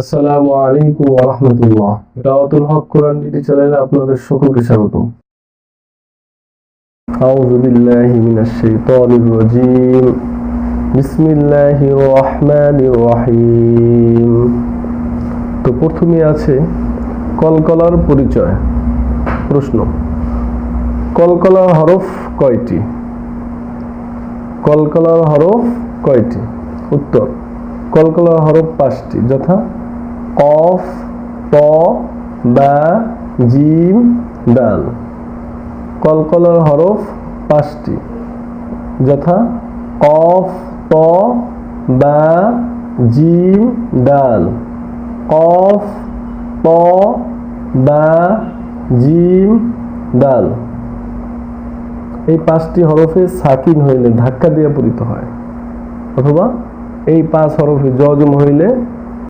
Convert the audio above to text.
আসসালামু আলাইকুম রাহমাতুল্লাহ। হক কোরআন চ্যানেলে আপনাদের সকলকে রহিম। তো প্রথমে আছে কলকলার পরিচয়। প্রশ্ন, কলকলার হরফ কয়টি? কলকলার হরফ কয়টি? উত্তর, কলকলার হরফ পাঁচটি। যথা কফ ত বা, জিম, ডাল। কলকলার হরফ পাঁচটি। যথা কফ ত বা, জিম, ডাল। কফ ত বা, জিম, ডাল। এই পাঁচটি হরফে সাকিন হইলে, ধাক্কা দিয়ে পড়িত হয়। অথবা এই পাঁচ হরফে জজম হইলে